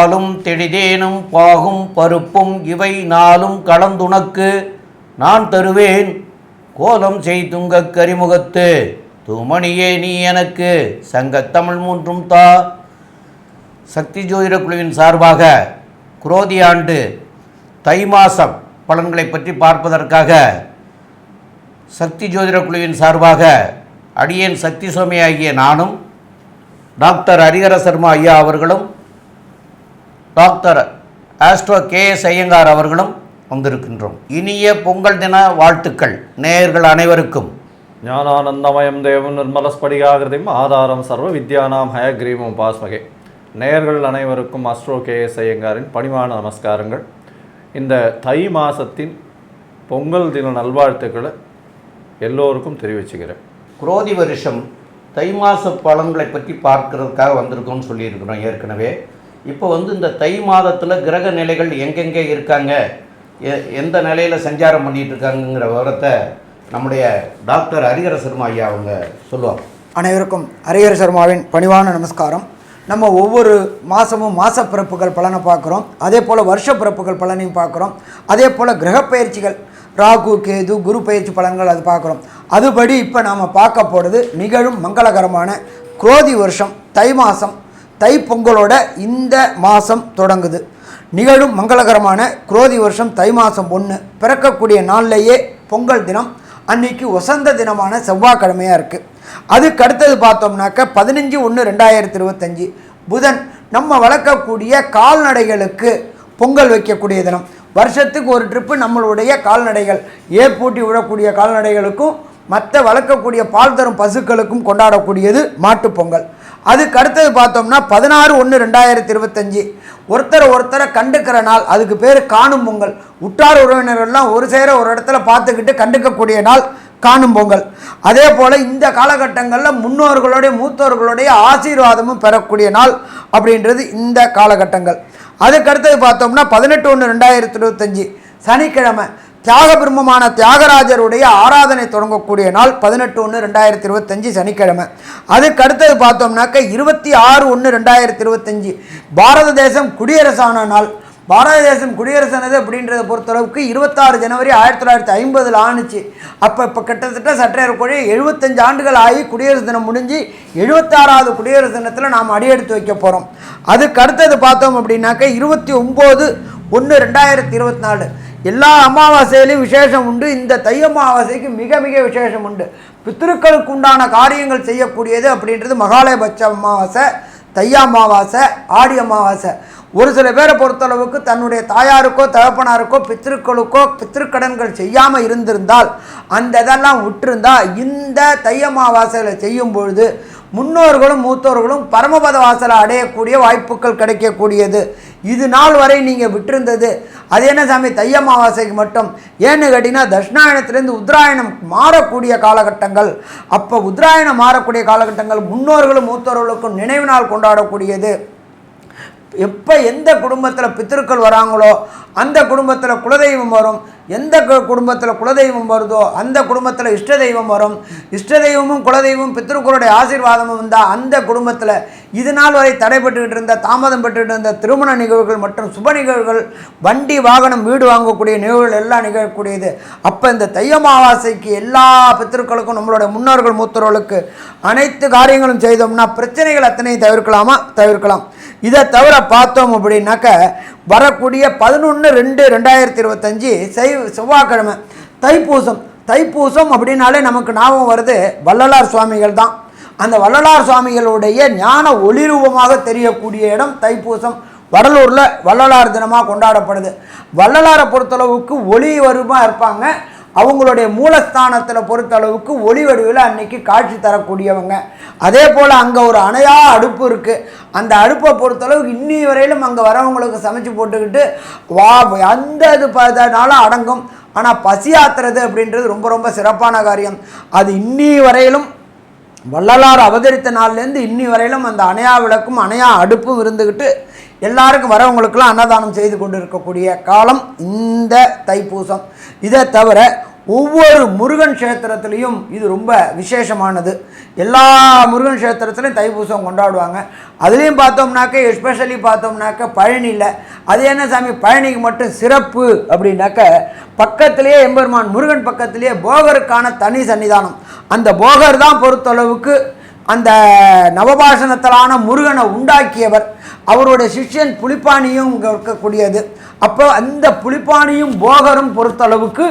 பாலும் தெளிதேனும் பாகும் பருப்பும் இவை நாளும் கலந்துனக்கு நான் தருவேன். கோலம் செய்துங்கக் கரிமுகத்து. தூமணியே நீ எனக்கு. சங்கத்தமிழ் மூன்றும் தா. சக்தி ஜோதிட குழுவின் சார்பாக குரோதி ஆண்டு தை மாசம் பலன்களை பற்றி பார்ப்பதற்காக சக்தி ஜோதிட குழுவின் சார்பாக அடியேன் சக்தி சுவாமி ஆகிய நானும் டாக்டர் ஹரிஹர சர்மா ஐயா அவர்களும் doctor astro K S Iyengar அவர்களும் வந்திருக்கின்றோம். இனிய பொங்கல் தின வாழ்த்துக்கள். நேயர்கள் அனைவருக்கும். ஞானானந்தமயம் தேவம் நிர்மலஸ்படிகாகிருதிம் ஆதாரம் சர்வ வித்யானாம் ஹயக்ரீவம் பாஸ்மகே நேயர்கள் அனைவருக்கும் அஸ்ட்ரோ கே எஸ் ஐயங்காரின் பணிவான நமஸ்காரங்கள். இந்த தை மாசத்தின் பொங்கல் தின நல்வாழ்த்துக்களை எல்லோருக்கும் தெரிவிச்சுக்கிறேன். குரோதி வருஷம் தை மாச பலன்களை பற்றி பார்க்கறதுக்காக வந்திருக்கோம்னு சொல்லியிருக்கிறோம் ஏற்கனவே. இப்போ வந்து இந்த தை மாதத்தில் கிரக நிலைகள் எங்கெங்கே இருக்காங்க? எ- எந்த நிலையில் சஞ்சாரம் பண்ணிகிட்டு இருக்காங்கங்கிற விவரத்தை நம்முடைய டாக்டர் ஹரிஹர சர்மா ஐயா அவங்க சொல்லுவாங்க. அனைவருக்கும் ஹரிஹர சர்மாவின் பணிவான நமஸ்காரம். நம்ம ஒவ்வொரு மாதமும் மாச பிறப்புகள் பலனை பார்க்குறோம். அதே போல் வருஷ பிறப்புகள் பலனையும் பார்க்குறோம். அதே போல் கிரகப்பயிற்சிகள் ராகு கேது குரு பயிற்சி பலன்கள் அது பார்க்குறோம். அதுபடி இப்போ நாம் பார்க்க போகிறது நிகழும் மங்களகரமான குரோதி வருஷம் தை மாதம் தை பொங்கலோட இந்த மாதம் தொடங்குது. நிகழும் மங்களகரமான குரோதி வருஷம் தை மாதம் ஒன்று பிறக்கக்கூடிய நாள்லேயே பொங்கல் தினம் அன்னைக்கு வசந்த தினமான செவ்வாய்க்கிழமையாக இருக்குது அதுக்கு அடுத்தது பார்த்தோம்னாக்க பதினஞ்சு ஒன்று ரெண்டாயிரத்தி இருபத்தஞ்சி. புதன் நம்ம வளர்க்கக்கூடிய கால்நடைகளுக்கு பொங்கல் வைக்கக்கூடிய தினம். வருஷத்துக்கு ஒரு ட்ரிப்பு நம்மளுடைய கால்நடைகள். ஏர் பூட்டி விடக்கூடிய கால்நடைகளுக்கும் மற்ற வளர்க்கக்கூடிய பால் தரும் பசுக்களுக்கும் கொண்டாடக்கூடியது மாட்டுப்பொங்கல் அதுக்கு அடுத்தது பார்த்தோம்னா பதினாறு ஒன்று ரெண்டாயிரத்தி இருபத்தஞ்சி. ஒருத்தரை ஒருத்தரை கண்டுக்கிற நாள் அதுக்கு பேர் காணும் பொங்கல். உற்றார் உறவினர்கள்லாம் ஒரு சேர ஒரு இடத்துல பார்த்துக்கிட்டு கண்டுக்கக்கூடிய நாள் காணும் பொங்கல். அதே போல் இந்த காலகட்டங்களில் முன்னோர்களுடைய மூத்தோர்களுடைய ஆசீர்வாதமும் பெறக்கூடிய நாள் அப்படின்றது இந்த காலகட்டங்கள். அதுக்கடுத்தது பார்த்தோம்னா பதினெட்டு ஒன்று ரெண்டாயிரத்தி இருபத்தஞ்சி. சனிக்கிழமை தியாக பிரம்மமான தியாகராஜருடைய ஆராதனை தொடங்கக்கூடிய நாள் பதினெட்டு ஒன்று ரெண்டாயிரத்தி இருபத்தஞ்சி சனிக்கிழமை. அதுக்கு அடுத்தது பார்த்தோம்னாக்க இருபத்தி ஆறு ஒன்று ரெண்டாயிரத்தி இருபத்தஞ்சி. பாரத தேசம் குடியரசான நாள். பாரத தேசம் குடியரசானது அப்படின்றத பொறுத்தளவுக்கு இருபத்தாறு ஜனவரி ஆயிரத்தி தொள்ளாயிரத்தி ஐம்பதில் ஆணுச்சு. அப்போ இப்போ கிட்டத்தட்ட சற்றேறக்குறைய எழுபத்தஞ்சு ஆண்டுகள் ஆகி குடியரசு தினம் முடிஞ்சு எழுபத்தாறாவது குடியரசு தினத்தில் நாம் அடியெடுத்து வைக்க போகிறோம் அதுக்கு அடுத்தது பார்த்தோம் அப்படின்னாக்க இருபத்தி ஒம்பது ஒன்று ரெண்டாயிரத்தி இருபத்தி நாலு. எல்லா அமாவாசையிலையும் விசேஷம் உண்டு. இந்த தை அமாவாசைக்கு மிக மிக விசேஷம் உண்டு. பித்திருக்களுக்கு உண்டான காரியங்கள் செய்யக்கூடியது அப்படின்றது மகாலயபட்ச அமாவாசை தை அமாவாசை ஆடி அமாவாசை. ஒரு சில பேரை பொறுத்தளவுக்கு தன்னுடைய தாயாருக்கோ தகப்பனாருக்கோ பித்திருக்களுக்கோ பித்திருக்கடன்கள் செய்யாமல் இருந்திருந்தால் அந்த இதெல்லாம் விட்டிருந்தா இந்த தை அமாவாசையில் செய்யும் பொழுது முன்னோர்களும் மூத்தோர்களும் பரமபத வாசலை அடையக்கூடிய வாய்ப்புகள் கிடைக்கக்கூடியது. இது நாள் வரை நீங்கள் விட்டிருந்தது. அது என்ன சாமி? தை அமாவாசைக்கு மட்டும். ஏன்னு கேட்டிங்கன்னா தட்சிணாயணத்துலேருந்து உத்தராயணம் மாறக்கூடிய காலகட்டங்கள். அப்போ உத்தராயணம் மாறக்கூடிய காலகட்டங்கள் முன்னோர்களும் மூத்தோர்களுக்கும் நினைவு நாள் கொண்டாடக்கூடியது. எப்போ எந்த குடும்பத்தில் பித்திருக்கள் வராங்களோ அந்த குடும்பத்தில் குலதெய்வம் வரும். எந்த கு- குடும்பத்தில் குலதெய்வம் வருதோ அந்த குடும்பத்தில் இஷ்ட தெய்வம் வரும். இஷ்ட தெய்வமும் குலதெய்வமும் பித்திருக்களுடைய ஆசீர்வாதமும் வந்தால் அந்த குடும்பத்தில் இது நாள் வரை தடைபட்டுக்கிட்டு இருந்த தாமதம் பெற்றுக்கிட்டு இருந்த திருமண நிகழ்வுகள் மற்றும் சுப நிகழ்வுகள் வண்டி வாகனம் வீடு வாங்கக்கூடிய நிகழ்வுகள் எல்லாம் நிகழக்கூடியது. அப்போ இந்த தைய அமாவாசைக்கு எல்லா பித்திருக்களுக்கும் நம்மளுடைய முன்னோர்கள் மூத்தோர்களுக்கு அனைத்து காரியங்களும் செய்தோம்னா பிரச்சனைகள் அத்தனையும் தவிர்க்கலாமா? தவிர்க்கலாம். இதை தவிர பார்த்தோம் அப்படின்னாக்க வரக்கூடிய பதினொன்று ரெண்டு ரெண்டாயிரத்தி இருபத்தஞ்சி செய் செவ்வாய்க்கிழமை. தைப்பூசம். தைப்பூசம் அப்படின்னாலே நமக்கு ஞாபகம் வருது வள்ளலார் சுவாமிகள் தான். அந்த வள்ளலார் சுவாமிகளுடைய ஞான ஒளிரூபமாக தெரியக்கூடிய இடம் தைப்பூசம். வடலூரில் வள்ளலார் தினமாக கொண்டாடப்படுது. வள்ளலாரை பொறுத்தளவுக்கு ஒளி வருமா இருப்பாங்க. அவங்களுடைய மூலஸ்தானத்தில் பொறுத்தளவுக்கு ஒளி வடிவில் அன்னைக்கு காட்சி தரக்கூடியவங்க. அதே போல் அங்கே ஒரு அணையா அடுப்பு இருக்குது அந்த அடுப்பை பொறுத்தளவுக்கு இன்னி வரையிலும் அங்கே வரவங்களுக்கு சமைச்சு போட்டுக்கிட்டு வா அந்த இது பதனால அடங்கும். ஆனால் பசியாத்துறது அப்படின்றது ரொம்ப ரொம்ப சிறப்பான காரியம். அது இன்னி வரையிலும் வள்ளலார் அவதரித்த நாள்லேருந்து இன்னி வரையிலும் அந்த அணையா விளக்கும் அணையா அடுப்பும் இருந்துக்கிட்டு எல்லாருக்கும் வரவங்களுக்கெல்லாம் அன்னதானம் செய்து கொண்டு இருக்கக்கூடிய காலம் இந்த தைப்பூசம். இதை தவிர ஒவ்வொரு முருகன் கஷேத்திரத்துலேயும் இது ரொம்ப விசேஷமானது. எல்லா முருகன் கஷேத்திரத்துலையும் தைப்பூசம் கொண்டாடுவாங்க. அதுலேயும் பார்த்தோம்னாக்க எஸ்பெஷலி பார்த்தோம்னாக்க பழனியில். அது என்ன சாமி? பழனிக்கு மட்டும் சிறப்பு அப்படின்னாக்க பக்கத்திலேயே எம்பெருமான் முருகன் பக்கத்திலேயே போகருக்கான தனி சன்னிதானம். அந்த போகர் தான் பொறுத்தளவுக்கு அந்த நவபாஷணத்திலான முருகனை உண்டாக்கியவர். அவருடைய சிஷ்யன் புலிப்பாணியும் இங்கே இருக்கக்கூடியது. அப்போ அந்த புலிப்பாணியும் போகரும் பொறுத்தளவுக்கு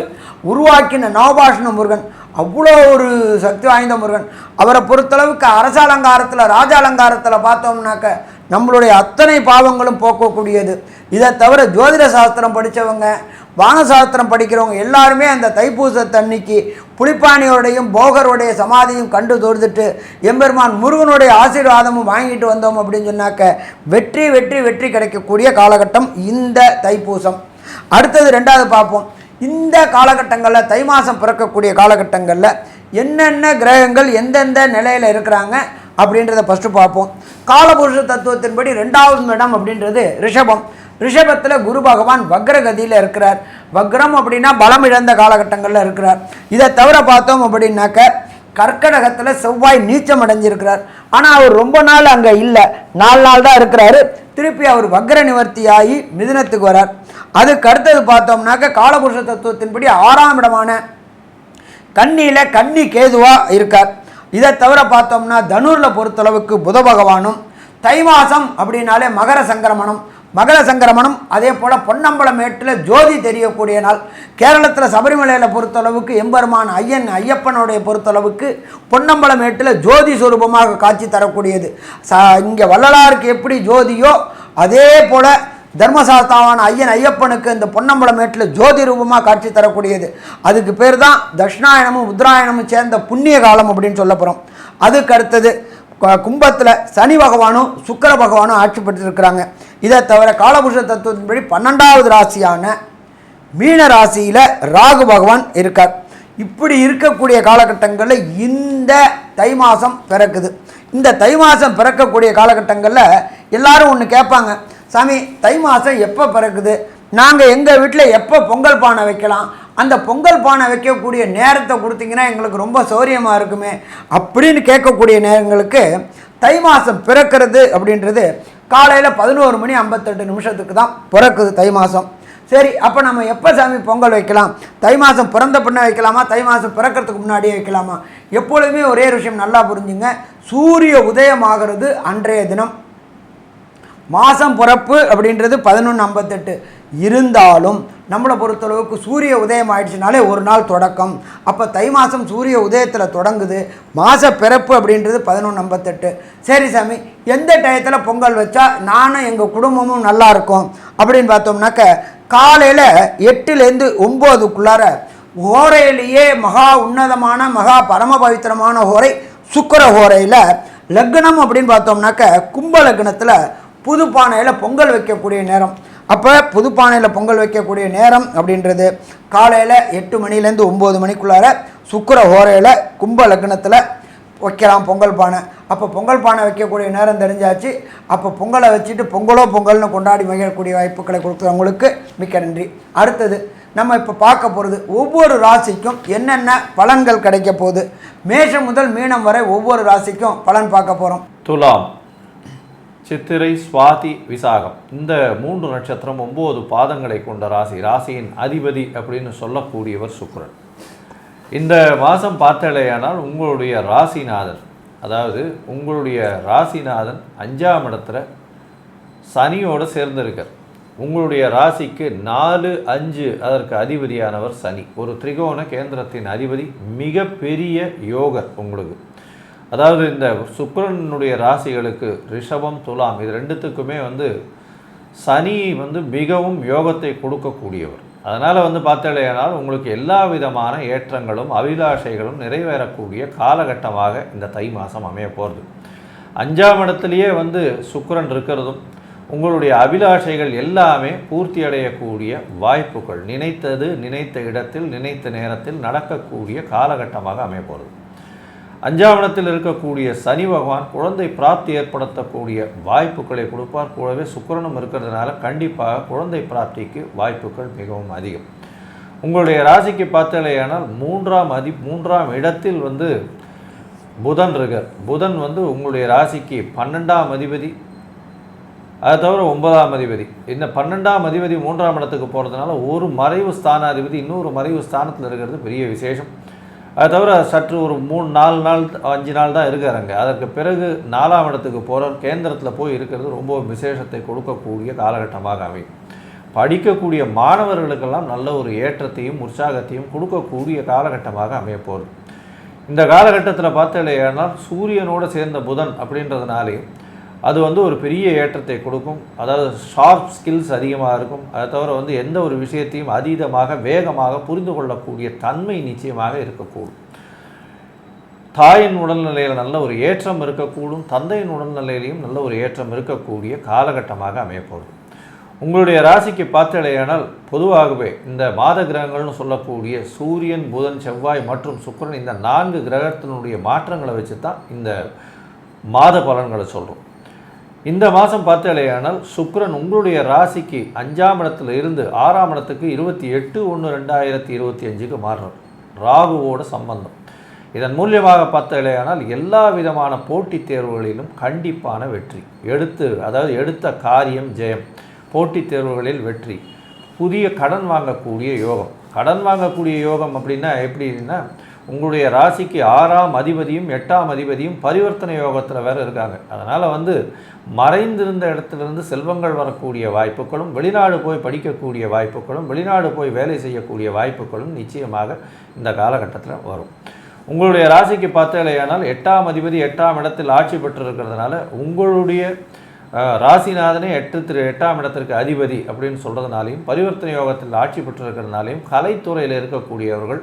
உருவாக்கின நவபாஷண முருகன். அவ்வளோ ஒரு சக்தி வாய்ந்த முருகன். அவரை பொறுத்தளவுக்கு அரச அலங்காரத்தில் ராஜ அலங்காரத்தில் பார்த்தோம்னாக்க நம்மளுடைய அத்தனை பாவங்களும் போக்கக்கூடியது. இதை தவிர ஜோதிட சாஸ்திரம் படித்தவங்க வானசாஸ்திரம் படிக்கிறவங்க எல்லாருமே அந்த தைப்பூசத்தன்னைக்கு புலிப்பாணியோடையும் போகருடைய சமாதியும் கண்டு தொழுதுட்டு எம்பெருமான் முருகனுடைய ஆசீர்வாதமும் வாங்கிட்டு வந்தோம் அப்படின்னு சொன்னாக்க வெற்றி வெற்றி வெற்றி கிடைக்கக்கூடிய காலகட்டம் இந்த தைப்பூசம். அடுத்தது ரெண்டாவது பார்ப்போம். இந்த காலகட்டங்களில் தை மாதம் பிறக்கக்கூடிய காலகட்டங்களில் என்னென்ன கிரகங்கள் எந்தெந்த நிலையில் இருக்கிறாங்க அப்படின்றத ஃபஸ்ட்டு பார்ப்போம். காலபுருஷ தத்துவத்தின்படி ரெண்டாவது இடம் அப்படின்றது ரிஷபம். ரிஷபத்தில் குரு பகவான் வக்ரகதியில் இருக்கிறார். வக்ரம் அப்படின்னா பலம் இழந்த காலகட்டங்களில் இருக்கிறார். இதை தவிர பார்த்தோம் அப்படின்னாக்க கர்க்கடகத்தில் செவ்வாய் நீச்சம் அடைஞ்சிருக்கிறார். ஆனால் அவர் ரொம்ப நாள் அங்கே இல்லை. நாலு நாள் தான் இருக்கிறாரு. திருப்பி அவர் வக்ர நிவர்த்தியாகி மிதினத்துக்கு வரார். அதுக்கு அடுத்தது பார்த்தோம்னாக்க காலபுருஷ தத்துவத்தின்படி ஆறாம் இடமான கண்ணியில் கன்னி கேதுவாக இருக்கார். இதை தவிர பார்த்தோம்னா தனுரில் பொறுத்தளவுக்கு புத பகவானும் தை மாதம் அப்படின்னாலே மகர சங்கரமணம். மகள சங்கரமணம் அதே போல் பொன்னம்பலமேட்டில் ஜோதி தெரியக்கூடிய நாள். கேரளத்தில் சபரிமலையில் பொறுத்தளவுக்கு எம்பெருமான் ஐயன் ஐயப்பனுடைய பொறுத்தளவுக்கு பொன்னம்பலம் மேட்டில் ஜோதி சுரூபமாக காட்சி தரக்கூடியது. ச இங்கே வள்ளலாருக்கு எப்படி ஜோதியோ அதே போல் தர்மசாஸ்தாவான ஐயன் ஐயப்பனுக்கு இந்த பொன்னம்பலம் மேட்டில் ஜோதி ரூபமாக காட்சி தரக்கூடியது. அதுக்கு பேர் தான் தட்சிணாயனமும் உத்ராயணமும் சேர்ந்த புண்ணிய காலம் அப்படின்னு சொல்ல போகிறோம் அதுக்கு அடுத்தது கும்பத்தில் சனி பகவானும் சுக்கர பகவானும் ஆட்சி பெற்றிருக்கிறாங்க. இதை தவிர காலபுருஷ தத்துவத்தின்படி பன்னெண்டாவது ராசியான மீன ராசியில் ராகு பகவான் இருக்கார். இப்படி இருக்கக்கூடிய காலகட்டங்களில் இந்த தை மாதம் பிறக்குது. இந்த தை மாதம் பிறக்கக்கூடிய காலகட்டங்களில் எல்லாரும் ஒன்று கேட்பாங்க சாமி தை மாதம் எப்போ பிறக்குது? நாங்கள் எங்கள் வீட்டில் எப்போ பொங்கல் பானை வைக்கலாம்? அந்த பொங்கல் பானை வைக்கக்கூடிய நேரத்தை கொடுத்தீங்கன்னா எங்களுக்கு ரொம்ப சௌரியமாக இருக்குமே. அப்படின்னு கேட்கக்கூடிய நேரங்களுக்கு தை மாதம் பிறக்கிறது அப்படின்றது காலையில் பதினோரு மணி ஐம்பத்தெட்டு நிமிஷத்துக்கு தான் பிறக்குது தை மாதம் சரி அப்போ நம்ம எப்போ சாமி பொங்கல் வைக்கலாம்? தை மாதம் பிறந்த பின்ன வைக்கலாமா? தை மாதம் பிறக்கிறதுக்கு முன்னாடியே வைக்கலாமா? எப்பொழுதுமே ஒரே விஷயம் நல்லா புரிஞ்சுங்க. சூரிய உதயமாகிறது அன்றைய தினம். மாதம் பிறப்பு அப்படின்றது பதினொன்று ஐம்பத்தெட்டு. இருந்தாலும் நம்மளை பொறுத்தளவுக்கு சூரிய உதயம் ஆயிடுச்சுனாலே ஒரு நாள் தொடக்கம். அப்போ தை மாதம் சூரிய உதயத்தில் தொடங்குது. மாத பிறப்பு அப்படின்றது பதினொன்று ஐம்பத்தெட்டு. சரி சாமி எந்த டயத்தில் பொங்கல் வச்சா நானும் எங்கள் குடும்பமும் நல்லா இருக்கும்? அப்படின்னு பார்த்தோம்னாக்க காலையில் எட்டுலேருந்து ஒம்போதுக்குள்ளார ஹோரையிலேயே மகா உன்னதமான மகா பரம பவித்திரமான ஹோரை சுக்கர ஹோரையில் லக்னம் அப்படின்னு பார்த்தோம்னாக்க கும்ப லக்னத்தில் புது பானையில் பொங்கல் வைக்கக்கூடிய நேரம். அப்போ புது பானையில் பொங்கல் வைக்கக்கூடிய நேரம் அப்படின்றது காலையில் எட்டு மணிலேருந்து ஒம்பது மணிக்குள்ளார சுக்கிர ஹோரையில் கும்ப லக்னத்தில் வைக்கலாம் பொங்கல் பானை. அப்போ பொங்கல் பானை வைக்கக்கூடிய நேரம் தெரிஞ்சாச்சு. அப்போ பொங்கலை வச்சுட்டு பொங்கலோ பொங்கல்னு கொண்டாடி மகிழக்கூடிய வாய்ப்புகளை கொடுக்குறவங்களுக்கு மிக்க நன்றி. அடுத்தது நம்ம இப்போ பார்க்க போகிறது ஒவ்வொரு ராசிக்கும் என்னென்ன பலன்கள் கிடைக்க போகுது? மேஷம் முதல் மீனம் வரை ஒவ்வொரு ராசிக்கும் பலன் பார்க்க போகிறோம் துலாம். சித்திரை சுவாதி விசாகம். இந்த மூன்று நட்சத்திரம் ஒம்பது பாதங்களை கொண்ட ராசி. ராசியின் அதிபதி அப்படின்னு சொல்லக்கூடியவர் சுக்கரன். இந்த மாதம் பார்த்தலையானால் உங்களுடைய ராசிநாதன் அதாவது உங்களுடைய ராசிநாதன் அஞ்சாம் இடத்துல சனியோடு சேர்ந்திருக்கார். உங்களுடைய ராசிக்கு நாலு அஞ்சு அதற்கு அதிபதியானவர் சனி. ஒரு திரிகோண கேந்திரத்தின் அதிபதி மிகப்பெரிய யோகர் உங்களுக்கு. அதாவது இந்த சுக்கரனுடைய ராசிகளுக்கு ரிஷபம் துலாம் இது ரெண்டுத்துக்குமே வந்து சனி வந்து மிகவும் யோகத்தை கொடுக்கக்கூடியவர். அதனால் வந்து பார்த்தாலேயானால் உங்களுக்கு எல்லா விதமான ஏற்றங்களும் அபிலாஷைகளும் நிறைவேறக்கூடிய காலகட்டமாக இந்த தை மாதம் அமைய போகிறது அஞ்சாம் இடத்துலையே வந்து சுக்கரன் இருக்கிறதும் உங்களுடைய அபிலாஷைகள் எல்லாமே பூர்த்தி அடையக்கூடிய வாய்ப்புகள் நினைத்தது நினைத்த இடத்தில் நினைத்த நேரத்தில் நடக்கக்கூடிய காலகட்டமாக அமைய போகிறது அஞ்சாம் இடத்தில் இருக்கக்கூடிய சனி பகவான் குழந்தை பிராப்தி ஏற்படுத்தக்கூடிய வாய்ப்புகளை கொடுப்பார். கூடவே சுக்கரனும் இருக்கிறதுனால கண்டிப்பாக குழந்தை பிராப்திக்கு வாய்ப்புகள் மிகவும் அதிகம். உங்களுடைய ராசிக்கு பார்த்தாலேயானால் மூன்றாம் அதி மூன்றாம் இடத்தில் வந்து புதன் இருக்கார். புதன் வந்து உங்களுடைய ராசிக்கு பன்னெண்டாம் அதிபதி. அதை தவிர ஒன்பதாம் அதிபதி. இந்த பன்னெண்டாம் அதிபதி மூன்றாம் இடத்துக்கு போகிறதுனால ஒரு மறைவு ஸ்தானாதிபதி இன்னொரு மறைவு ஸ்தானத்தில் இருக்கிறது பெரிய விசேஷம். அது தவிர சற்று ஒரு மூணு நாலு நாள் அஞ்சு நாள் தான் இருக்கிறாங்க அதற்கு பிறகு நாலாம் இடத்துக்கு போகிறார் கேந்திரத்தில் போய் இருக்கிறது ரொம்ப விசேஷத்தை கொடுக்கக்கூடிய காலகட்டமாக அமையும். படிக்கக்கூடிய மாணவர்களுக்கெல்லாம் நல்ல ஒரு ஏற்றத்தையும் உற்சாகத்தையும் கொடுக்கக்கூடிய காலகட்டமாக அமையப்போகுது இந்த காலகட்டத்தில் பார்த்தலையானால் சூரியனோடு சேர்ந்த புதன் அப்படின்றதுனாலே அது வந்து ஒரு பெரிய ஏற்றத்தை கொடுக்கும். அதாவது ஷார்ப் ஸ்கில்ஸ் அதிகமாக இருக்கும். அதை தவிர வந்து எந்த ஒரு விஷயத்தையும் அதீதமாக வேகமாக புரிந்து கொள்ளக்கூடிய தன்மை நிச்சயமாக இருக்கக்கூடும். தாயின் உடல்நிலையில் நல்ல ஒரு ஏற்றம் இருக்கக்கூடும். தந்தையின் உடல்நிலையிலையும் நல்ல ஒரு ஏற்றம் இருக்கக்கூடிய காலகட்டமாக அமையப்போகுது. உங்களுடைய ராசிக்கு பார்த்தலையானால் பொதுவாகவே இந்த மாத கிரகங்கள்னு சொல்லக்கூடிய சூரியன் புதன் செவ்வாய் மற்றும் சுக்கரன் இந்த நான்கு கிரகத்தினுடைய மாற்றங்களை வச்சு தான் இந்த மாத பலன்களை சொல்கிறோம் இந்த மாதம் பார்த்தாலேயானால் சுக்ரன் உங்களுடைய ராசிக்கு அஞ்சாம் இடத்துல இருந்து ஆறாம் இடத்துக்கு இருபத்தி எட்டு ஒன்று ரெண்டாயிரத்தி இருபத்தி அஞ்சுக்கு மாறுறார் ராகுவோட சம்பந்தம். இதன் மூலியமாக பார்த்தாலேயானால் எல்லா விதமான போட்டித் தேர்வுகளிலும் கண்டிப்பான வெற்றி. எடுத்து அதாவது எடுத்த காரியம் ஜெயம். போட்டித் தேர்வுகளில் வெற்றி. புதிய கடன் வாங்கக்கூடிய யோகம். கடன் வாங்கக்கூடிய யோகம் அப்படின்னா எப்படின்னா உங்களுடைய ராசிக்கு ஆறாம் அதிபதியும் எட்டாம் அதிபதியும் பரிவர்த்தனை யோகத்தில் வேற இருக்காங்க. அதனால் வந்து மறைந்திருந்த இடத்துலேருந்து செல்வங்கள் வரக்கூடிய வாய்ப்புகளும் வெளிநாடு போய் படிக்கக்கூடிய வாய்ப்புகளும் வெளிநாடு போய் வேலை செய்யக்கூடிய வாய்ப்புகளும் நிச்சயமாக இந்த காலகட்டத்தில் வரும். உங்களுடைய ராசிக்கு பார்த்தலையானால் எட்டாம் அதிபதி எட்டாம் இடத்தில் ஆட்சி பெற்றிருக்கிறதுனால உங்களுடைய அஹ், ராசிநாதனே எட்டு திரு எட்டாம் இடத்திற்கு அதிபதி அப்படின்னு சொல்கிறதுனாலையும் பரிவர்த்தனை யோகத்தில் ஆட்சி பெற்றிருக்கிறதுனாலையும் கலைத்துறையில் இருக்கக்கூடியவர்கள்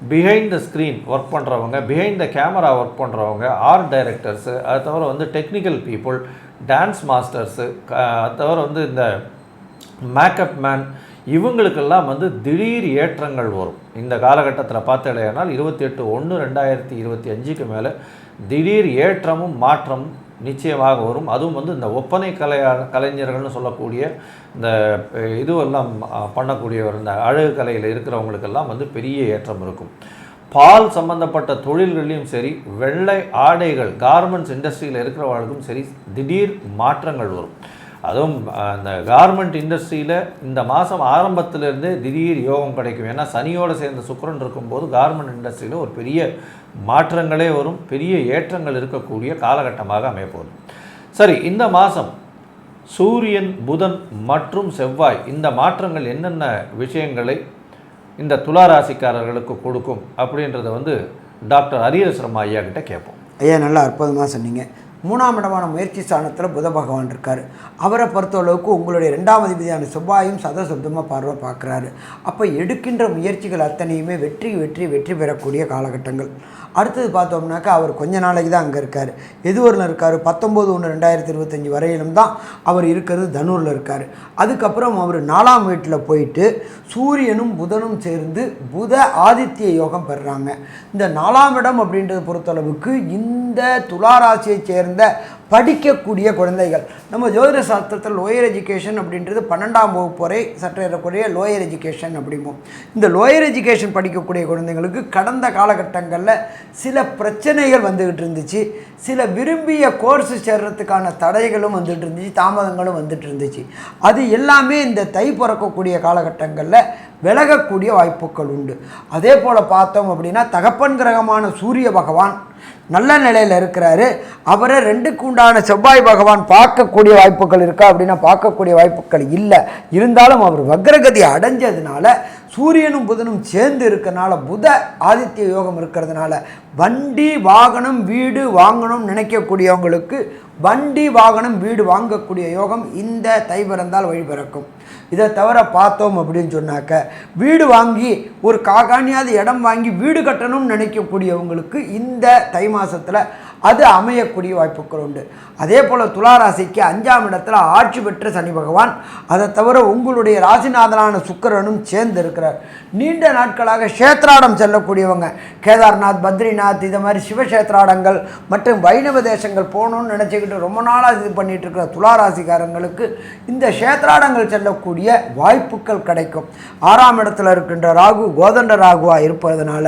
பிஹைண்ட் த ஸ்க்ரீன் ஒர்க் பண்ணுறவங்க பிஹைண்ட் த கேமரா ஒர்க் பண்ணுறவங்க ஆர்ட் டைரக்டர்ஸு அது தவிர வந்து டெக்னிக்கல் பீப்புள் டான்ஸ் மாஸ்டர்ஸு அது தவிர வந்து இந்த மேக்கப் மேன் இவங்களுக்கெல்லாம் வந்து திடீர் ஏற்றங்கள் வரும். இந்த காலகட்டத்தில் பார்த்தடையானால் இருபத்தி எட்டு ஒன்று ரெண்டாயிரத்தி இருபத்தி அஞ்சுக்கு மேலே திடீர் ஏற்றமும் மாற்றமும் நிச்சயமாக வரும். அதுவும் வந்து இந்த ஒப்பனை கலையா கலைஞர்கள்னு சொல்லக்கூடிய இந்த இதுவெல்லாம் பண்ணக்கூடியவர் இந்த அழகு கலையில் இருக்கிறவங்களுக்கெல்லாம் வந்து பெரிய ஏற்றம் இருக்கும். பால் சம்பந்தப்பட்ட தொழில்கள்லையும் சரி வெள்ளை ஆடைகள் கார்மெண்ட்ஸ் இண்டஸ்ட்ரியில் இருக்கிறவர்களுக்கும் சரி திடீர் மாற்றங்கள் வரும். அதுவும் அந்த கார்மெண்ட் இண்டஸ்ட்ரியில் இந்த மாதம் ஆரம்பத்திலேருந்து திடீர் யோகம் கிடைக்கும். ஏன்னா சனியோடு சேர்ந்த சுக்கிரன் இருக்கும்போது கார்மெண்ட் இண்டஸ்ட்ரியில் ஒரு பெரிய மாற்றங்களே வரும். பெரிய ஏற்றங்கள் இருக்கக்கூடிய காலகட்டமாக அமையப்போகுது. சரி இந்த மாதம் சூரியன் புதன் மற்றும் செவ்வாய் இந்த மாற்றங்கள் என்னென்ன விஷயங்களை இந்த துலா ராசிக்காரர்களுக்கு கொடுக்கும் அப்படின்றத வந்து டாக்டர் ஹரியரசர்மா ஐயா கிட்ட கேட்போம். ஐயா நல்லா அற்புதமாக சொன்னீங்க. மூணாம் இடமான முயற்சி ஸ்தானத்தில் புத பகவான் இருக்கார். அவரை பொறுத்தளவுக்கு உங்களுடைய ரெண்டாம் அதிபதியான செவ்வாயும் சதசப்தமாக பார்வை பார்க்குறாரு. அப்போ எடுக்கின்ற முயற்சிகள் அத்தனையுமே வெற்றி வெற்றி வெற்றி பெறக்கூடிய காலகட்டங்கள். அடுத்தது பார்த்தோம்னாக்கா அவர் கொஞ்ச நாளைக்கு தான் அங்கே இருக்கார். எதுவரில் இருக்கார்? பத்தொம்போது ஒன்று ரெண்டாயிரத்தி இருபத்தஞ்சி வரையிலும் தான் அவர் இருக்கிறது தனூரில் இருக்கார். அதுக்கப்புறம் அவர் நாலாம் வீட்டில் போயிட்டு சூரியனும் புதனும் சேர்ந்து புத ஆதித்ய யோகம் பெறுறாங்க. இந்த நாலாம் இடம் அப்படின்றத பொறுத்தளவுக்கு இந்த துளாராசியை சேர்ந்த படிக்கக்கூடிய குழந்தைகள். நம்ம ஜோதிட சாஸ்திரத்தில் லோயர் எஜுகேஷன் அப்படின்றது பன்னெண்டாம் வகுப்பு வரை சற்று இருக்கக்கூடிய லோயர் எஜுகேஷன் அப்படிம்போம். இந்த லோயர் எஜுகேஷன் படிக்கக்கூடிய குழந்தைங்களுக்கு கடந்த காலகட்டங்களில் சில பிரச்சனைகள் வந்துக்கிட்டு இருந்துச்சு. சில விரும்பிய கோர்ஸ் சேர்றதுக்கான தடைகளும் வந்துட்டு இருந்துச்சு தாமதங்களும் வந்துட்டு இருந்துச்சு. அது எல்லாமே இந்த தை பிறக்கக்கூடிய காலகட்டங்களில் விலகக்கூடிய வாய்ப்புகள் உண்டு. அதே போல் பார்த்தோம் அப்படின்னா தகப்பன் கிரகமான சூரிய பகவான் நல்ல நிலையில் இருக்கிறாரு. அவரை ரெண்டுக்கு உண்டான செவ்வாய் பகவான் பார்க்கக்கூடிய வாய்ப்புகள் இருக்கா அப்படின்னா பார்க்கக்கூடிய வாய்ப்புகள் இல்லை. இருந்தாலும் அவர் வக்ரகதி அடைஞ்சதுனால சூரியனும் புதனும் சேர்ந்து இருக்கனால புத ஆதித்ய யோகம் இருக்கிறதுனால வண்டி வாகனம் வீடு வாங்கணும்னு நினைக்கக்கூடியவங்களுக்கு வண்டி வாகனம் வீடு வாங்கக்கூடிய யோகம் இந்த தை பிறந்தால் வழிபிறக்கும். இதை தவிர பார்த்தோம் அப்படின்னு சொன்னாக்க வீடு வாங்கி ஒரு காகாணியாவது இடம் வாங்கி வீடு கட்டணும்னு நினைக்கக்கூடியவங்களுக்கு இந்த தை மாதத்தில் அது அமையக்கூடிய வாய்ப்புகள் உண்டு. அதே போல் துளாராசிக்கு அஞ்சாம் இடத்துல ஆட்சி பெற்ற சனி பகவான். அதை தவிர உங்களுடைய ராசிநாதனான சுக்கரனும் சேர்ந்து இருக்கிறார். நீண்ட நாட்களாக கஷேத்ராடம் செல்லக்கூடியவங்க. கேதார்நாத் பத்ரிநாத் இது மாதிரி சிவக்ஷேத்ராடங்கள் மற்றும் வைணவ தேசங்கள் போகணும்னு நினச்சிக்கிட்டு ரொம்ப நாளாக இது பண்ணிட்டு இருக்கிற துளாராசிக்காரங்களுக்கு இந்த க்ஷேத்ராடங்கள் செல்லக்கூடிய வாய்ப்புகள் கிடைக்கும். ஆறாம் இடத்துல இருக்கின்ற ராகு கோதண்ட ராகுவாக இருப்பதனால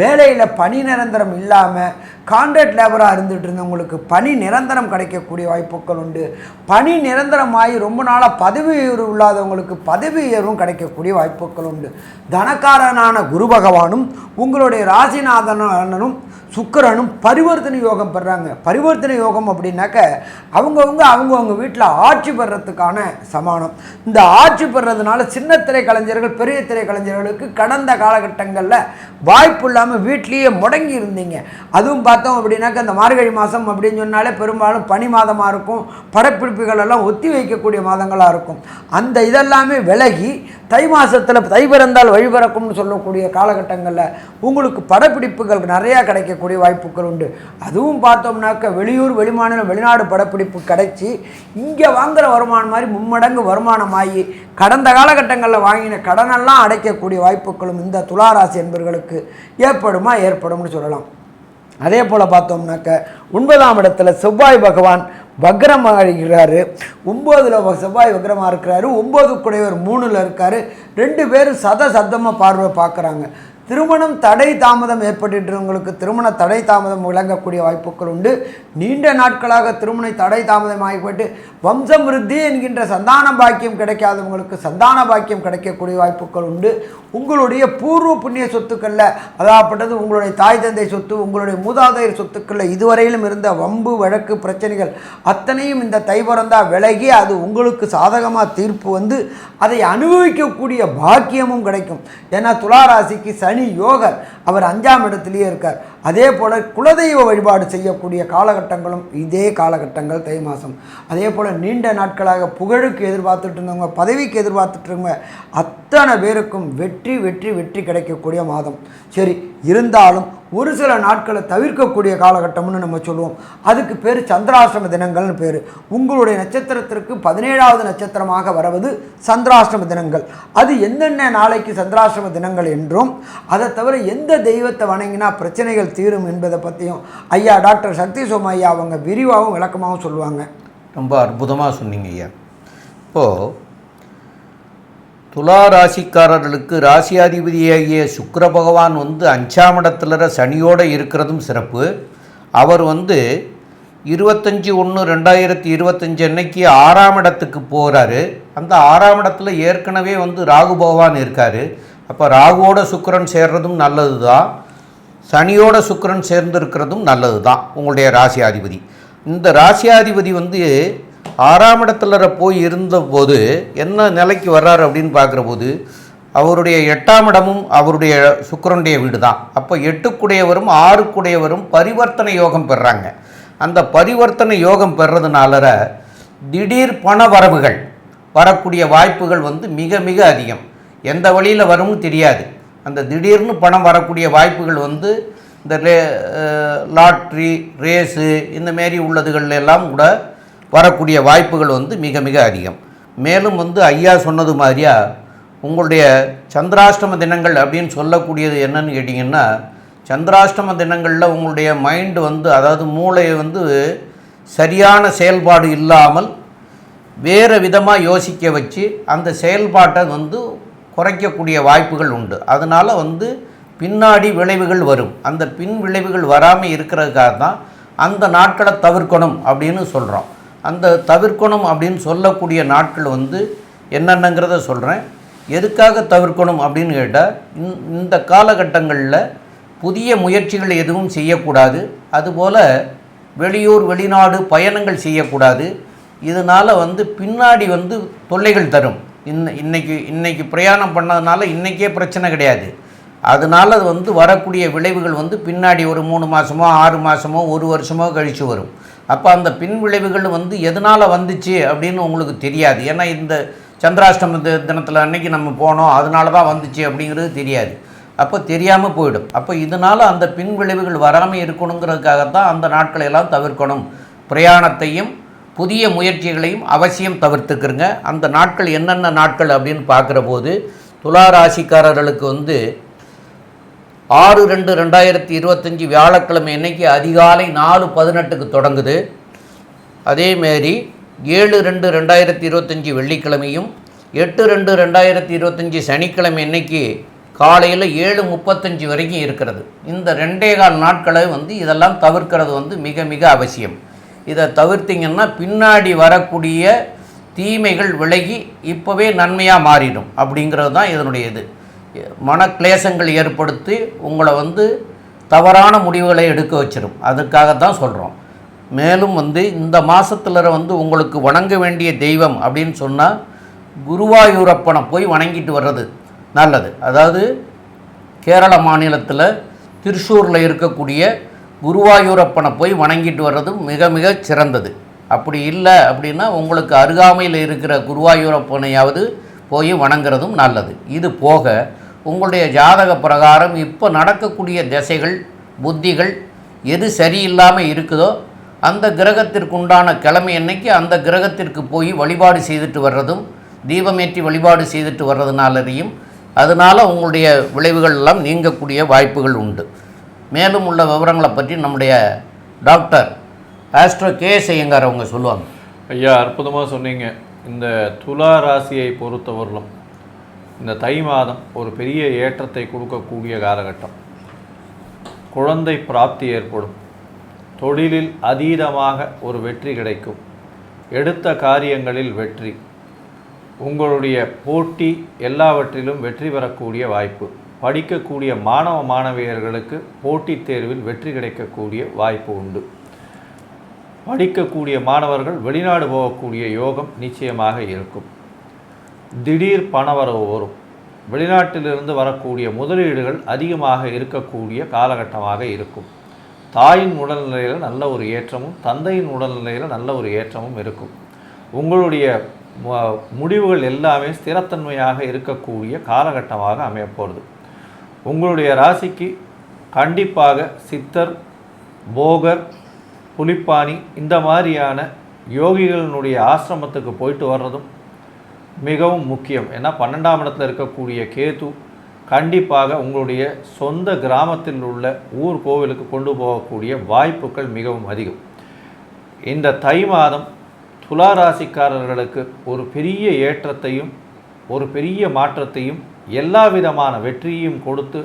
வேலையில் பணி நிரந்தரம் இல்லாமல் கான்ட்ராக்ட் லேபராக இருந்துட்டு இருந்தவங்களுக்கு பணி நிரந்தரம் கிடைக்கக்கூடிய வாய்ப்புகள் உண்டு. பணி நிரந்தரமாகி ரொம்ப நாளாக பதவி உயர்வு இல்லாதவங்களுக்கு பதவி உயர்வும் கிடைக்கக்கூடிய வாய்ப்புகள் உண்டு. தனக்காரனான குரு பகவானும் உங்களுடைய ராசிநாதனும் சுக்கிரனும் பரிவர்த்தனை யோகம் பெறாங்க. பரிவர்த்தனை யோகம் அப்படின்னாக்க அவங்கவுங்க அவங்கவுங்க வீட்டில் ஆட்சி பெறத்துக்கான சமானம். இந்த ஆட்சி பெறதுனால சின்ன திரை கலைஞர்கள் பெரிய திரை கலைஞர்களுக்கு கடந்த காலகட்டங்களில் வாய்ப்பு இல்லாமல் வீட்லேயே முடங்கி இருந்தீங்க. அதுவும் பார்த்தோம் அப்படின்னாக்க இந்த மார்கழி மாதம் அப்படின்னு சொன்னாலே பெரும்பாலும் பனி மாதமாக இருக்கும். படப்பிடிப்புகள் எல்லாம் ஒத்தி வைக்கக்கூடிய மாதங்களாக இருக்கும். அந்த இதெல்லாமே விலகி தை மாதத்தில் தை பிறந்தால் வழிபிறக்கும்னு சொல்லக்கூடிய காலகட்டங்களில் உங்களுக்கு படப்பிடிப்புகள் நிறையா கிடைக்கக்கூடிய வாய்ப்புகள் உண்டு. அதுவும் பார்த்தோம்னாக்க வெளியூர் வெளிமாநிலம் வெளிநாடு படப்பிடிப்பு கிடைச்சி இங்கே வாங்குகிற வருமானம் மாதிரி மும்மடங்கு வருமானமாகி கடந்த காலகட்டங்களில் வாங்கின கடனெல்லாம் அடைக்கக்கூடிய வாய்ப்புகளும் இந்த துளாராசி என்பவர்களுக்கு ஏற்படுமா ஏற்படும்னு சொல்லலாம். அதே போல் பார்த்தோம்னாக்க ஒன்பதாம் இடத்துல செவ்வாய் பகவான் வக்ரமாக இருக்கிறாரு ஒம்போதில் செவ்வாய் வக்ரமாக இருக்கிறாரு. ஒம்பது குடையவர் மூணில் இருக்கார். ரெண்டு பேரும் சத சத்தமாக பார்வை பார்க்குறாங்க. திருமணம் தடை தாமதம் ஏற்பட்டுன்றவங்களுக்கு திருமண தடை தாமதம் விளங்கக்கூடிய வாய்ப்புகள் உண்டு. நீண்ட நாட்களாக திருமண தடை தாமதம் ஆகிப்பட்டு வம்சம் விருத்தி என்கின்ற சந்தான பாக்கியம் கிடைக்காதவங்களுக்கு சந்தான பாக்கியம் கிடைக்கக்கூடிய வாய்ப்புகள் உண்டு. உங்களுடைய பூர்வ புண்ணிய சொத்துக்களில் அதாகப்பட்டது உங்களுடைய தாய் தந்தை சொத்து உங்களுடைய மூதாதையர் சொத்துக்களில் இதுவரையிலும் இருந்த வம்பு வழக்கு பிரச்சனைகள் அத்தனையும் இந்த தை பிறந்தா விலகி அது உங்களுக்கு சாதகமாக தீர்ப்பு வந்து அதை அனுபவிக்கக்கூடிய பாக்கியமும் கிடைக்கும். ஏன்னா துளாராசிக்கு சனி யோகர் அவர் அஞ்சாம் இடத்திலேயே இருக்கார். அதே போல் குலதெய்வ வழிபாடு செய்யக்கூடிய காலகட்டங்களும் இதே காலகட்டங்கள் தை மாதம் அதே போல் நீண்ட நாட்களாக புகழுக்கு எதிர்பார்த்துட்டு இருந்தவங்க பதவிக்கு எதிர்பார்த்துட்டு இருந்தவங்க அத்தனை பேருக்கும் வெற்றி வெற்றி வெற்றி கிடைக்கக்கூடிய மாதம். சரி இருந்தாலும் ஒரு சில நாட்களை தவிர்க்கக்கூடிய காலகட்டம்னு நம்ம சொல்லுவோம். அதுக்கு பேர் சந்திராஷ்டம தினங்கள்னு பேர். உங்களுடைய நட்சத்திரத்திற்கு பதினேழாவது நட்சத்திரமாக வரவது சந்திராஷ்டம தினங்கள். அது என்னென்ன நாளைக்கு சந்திராஷ்டம தினங்கள் என்றும் அதை தவிர எந்த தெய்வத்தை வணங்கினா பிரச்சனைகள் தீரும் என்பதை பற்றியும் ஐயா டாக்டர் சக்தி சோம ஐயா அவங்க விரிவாகவும் விளக்கமாகவும் சொல்லுவாங்க. ரொம்ப அற்புதமாக சொன்னீங்க ஐயா. இப்போது துலா ராசிக்காரர்களுக்கு ராசியாதிபதியாகிய சுக்கர பகவான் வந்து அஞ்சாம் இடத்துல சனியோடு இருக்கிறதும் சிறப்பு. அவர் வந்து இருபத்தஞ்சி ஒன்று ரெண்டாயிரத்தி இருபத்தஞ்சி அன்னைக்கு ஆறாம் இடத்துக்கு போகிறாரு அந்த ஆறாம் இடத்துல ஏற்கனவே வந்து ராகு பகவான் இருக்கார். அப்போ ராகுவோட சுக்கரன் சேர்றதும் நல்லது தான் சனியோட சுக்கிரன் சேர்ந்திருக்கிறதும் நல்லது தான் உங்களுடைய ராசியாதிபதி. இந்த ராசியாதிபதி வந்து ஆறாம் இடத்துல போய் இருந்தபோது என்ன நிலைக்கு வர்றாரு அப்படின்னு பார்க்குற போது அவருடைய எட்டாம் இடமும் அவருடைய சுக்கிரனுடைய வீடு தான் அப்போ எட்டுக்குடையவரும் ஆறுக்குடையவரும் பரிவர்த்தனை யோகம் பெறுறாங்க அந்த பரிவர்த்தனை யோகம் பெறதுனால திடீர் பண வரவுகள் வரக்கூடிய வாய்ப்புகள் வந்து மிக மிக அதிகம். எந்த வழியில் வரும்னு தெரியாது. அந்த திடீர்னு பணம் வரக்கூடிய வாய்ப்புகள் வந்து இந்த ரே லாட்ரி ரேஸு இந்த மாரி உள்ளதுகள் எல்லாம் கூட வரக்கூடிய வாய்ப்புகள் வந்து மிக மிக அதிகம். மேலும் வந்து ஐயா சொன்னது மாதிரியா உங்களுடைய சந்திராஷ்டம தினங்கள் அப்படின்னு சொல்லக்கூடியது என்னன்னு கேட்டிங்கன்னா சந்திராஷ்டம தினங்களில் உங்களுடைய மைண்டு வந்து அதாவது மூளை வந்து சரியான செயல்பாடு இல்லாமல் வேறு விதமாக யோசிக்க வச்சு அந்த செயல்பாட்டை வந்து குறைக்கக்கூடிய வாய்ப்புகள் உண்டு. அதனால் வந்து பின்னாடி விளைவுகள் வரும். அந்த பின் விளைவுகள் வராமல் இருக்கிறதுக்காக தான் அந்த நாட்களை தவிர்க்கணும் அப்படின்னு சொல்கிறோம் அந்த தவிர்க்கணும் அப்படின்னு சொல்லக்கூடிய நாட்கள் வந்து என்னென்னங்கிறத சொல்கிறேன் எதுக்காக தவிர்க்கணும் அப்படின்னு கேட்டால் இந்த காலகட்டங்களில் புதிய முயற்சிகள் எதுவும் செய்யக்கூடாது. அதுபோல் வெளியூர் வெளிநாடு பயணங்கள் செய்யக்கூடாது. இதனால் வந்து பின்னாடி வந்து தொல்லைகள் தரும். இன்ன இன்னைக்கு இன்னைக்கு பிரயாணம் பண்ணதுனால இன்றைக்கே பிரச்சனை கிடையாது. அதனால் அது வந்து வரக்கூடிய விளைவுகள் வந்து பின்னாடி ஒரு மூணு மாதமோ ஆறு மாதமோ ஒரு வருஷமோ கழித்து வரும். அப்போ அந்த பின் விளைவுகள் வந்து எதனால் வந்துச்சு அப்படின்னு உங்களுக்கு தெரியாது. ஏன்னா இந்த சந்திராஷ்டம தினத்தில் அன்னைக்கு நம்ம போனோம் அதனால தான் வந்துச்சு அப்படிங்கிறது தெரியாது. அப்போ தெரியாமல் போயிடும். அப்போ இதனால் அந்த பின் விளைவுகள் வராமல் இருக்கணுங்கிறதுக்காகத்தான் அந்த நாட்களையெல்லாம் தவிர்க்கணும். பிரயாணத்தையும் புதிய முயற்சிகளையும் அவசியம் தவிர்த்துக்கிறங்க. அந்த நாட்கள் என்னென்ன நாட்கள் அப்படின்னு பார்க்குற போது துலா ராசிக்காரர்களுக்கு வந்து ஆறு ரெண்டு ரெண்டாயிரத்தி இருபத்தஞ்சி வியாழக்கிழமை இன்றைக்கி அதிகாலை நாலு பதினெட்டுக்கு தொடங்குது. அதேமாரி ஏழு ரெண்டு ரெண்டாயிரத்தி இருபத்தஞ்சி வெள்ளிக்கிழமையும் எட்டு ரெண்டு ரெண்டாயிரத்தி இருபத்தஞ்சி சனிக்கிழமை இன்னைக்கு காலையில் ஏழு முப்பத்தஞ்சு வரைக்கும் இருக்கிறது. இந்த ரெண்டே கால் நாட்களை வந்து இதெல்லாம் தவிர்க்கிறது வந்து மிக மிக அவசியம். இதை தவிர்த்திங்கன்னா பின்னாடி வரக்கூடிய தீமைகள் விலகி இப்போவே நன்மையாக மாறிடும் அப்படிங்கிறது தான் இதனுடைய இது. மனக்லேசங்கள் ஏற்படுத்தி உங்களை வந்து தவறான முடிவுகளை எடுக்க வச்சிடும் அதுக்காகத்தான் சொல்கிறோம் மேலும் வந்து இந்த மாதத்துல வந்து உங்களுக்கு வணங்க வேண்டிய தெய்வம் அப்படின்னு சொன்னால் குருவாயூரப்பனை போய் வணங்கிட்டு வர்றது நல்லது. அதாவது கேரள மாநிலத்தில் திருச்சூரில் இருக்கக்கூடிய குருவாயூரப்பனை போய் வணங்கிட்டு வர்றது மிக மிக சிறந்தது. அப்படி இல்லை அப்படின்னா உங்களுக்கு அருகாமையில் இருக்கிற குருவாயூரப்பனையாவது போய் வணங்குறதும் நல்லது. இது போக உங்களுடைய ஜாதக பிரகாரம் இப்போ நடக்கக்கூடிய திசைகள் புத்திகள் எது சரியில்லாமல் இருக்குதோ அந்த கிரகத்திற்கு உண்டான கிழமை அன்னைக்கு அந்த கிரகத்திற்கு போய் வழிபாடு செய்துட்டு வர்றதும் தீபமேற்றி வழிபாடு செய்துட்டு வர்றதுனாலையும் அதனால் உங்களுடைய விளைவுகள் எல்லாம் நீங்கக்கூடிய வாய்ப்புகள் உண்டு. மேலும் உள்ள விவரங்களை பற்றி நம்முடைய டாக்டர் ஆஸ்ட்ரோ கே செய்யங்கார் அவங்க சொல்லுவாங்க. ஐயா அற்புதமாக சொன்னீங்க. இந்த துலா ராசியை பொறுத்தவரையிலும் இந்த தை மாதம் ஒரு பெரிய ஏற்றத்தை கொடுக்கக்கூடிய காலகட்டம். குழந்தை பிராப்தி ஏற்படும். தொழிலில் அதீதமாக ஒரு வெற்றி கிடைக்கும். எடுத்த காரியங்களில் வெற்றி. உங்களுடைய போட்டி எல்லாவற்றிலும் வெற்றி பெறக்கூடிய வாய்ப்பு. படிக்கக்கூடிய மாணவ மாணவியர்களுக்கு போட்டித் தேர்வில் வெற்றி கிடைக்கக்கூடிய வாய்ப்பு உண்டு. படிக்கக்கூடிய மாணவர்கள் வெளிநாடு போகக்கூடிய யோகம் நிச்சயமாக இருக்கும். திடீர் பணவரவு வரும். வெளிநாட்டிலிருந்து வரக்கூடிய முதலீடுகள் அதிகமாக இருக்கக்கூடிய காலகட்டமாக இருக்கும். தாயின் உடல்நிலையில் நல்ல ஒரு ஏற்றமும் தந்தையின் உடல்நிலையில் நல்ல ஒரு ஏற்றமும் இருக்கும். உங்களுடைய முடிவுகள் எல்லாமே ஸ்திரத்தன்மையாக இருக்கக்கூடிய காலகட்டமாக அமையப்போகிறது உங்களுடைய ராசிக்கு கண்டிப்பாக சித்தர் போகர் புலிப்பாணி இந்த மாதிரியான யோகிகளினுடைய ஆசிரமத்துக்கு போயிட்டு வர்றதும் மிகவும் முக்கியம். ஏன்னா பன்னெண்டாம் இடத்துல இருக்கக்கூடிய கேது கண்டிப்பாக உங்களுடைய சொந்த கிராமத்தில் உள்ள ஊர் கோவிலுக்கு கொண்டு போகக்கூடிய வாய்ப்புகள் மிகவும் அதிகம். இந்த தை மாதம் துலா ராசிக்காரர்களுக்கு ஒரு பெரிய ஏற்றத்தையும் ஒரு பெரிய மாற்றத்தையும் எல்லா விதமான வெற்றியையும் கொடுத்து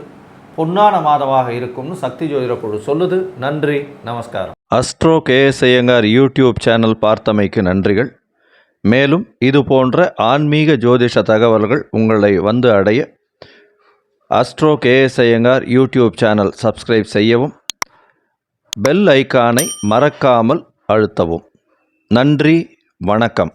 பொன்னான மாதமாக இருக்கும்னு சக்தி ஜோதிட குழு சொல்லுது. நன்றி நமஸ்காரம். Astro K S Iyengar YouTube channel பார்த்தமைக்கு நன்றிகள். மேலும் இது போன்ற ஆன்மீக ஜோதிஷ தகவல்கள் உங்களை வந்து அடைய astro K S Iyengar YouTube channel subscribe செய்யவும் பெல் ஐகானை மறக்காமல் அழுத்தவும். நன்றி வணக்கம்.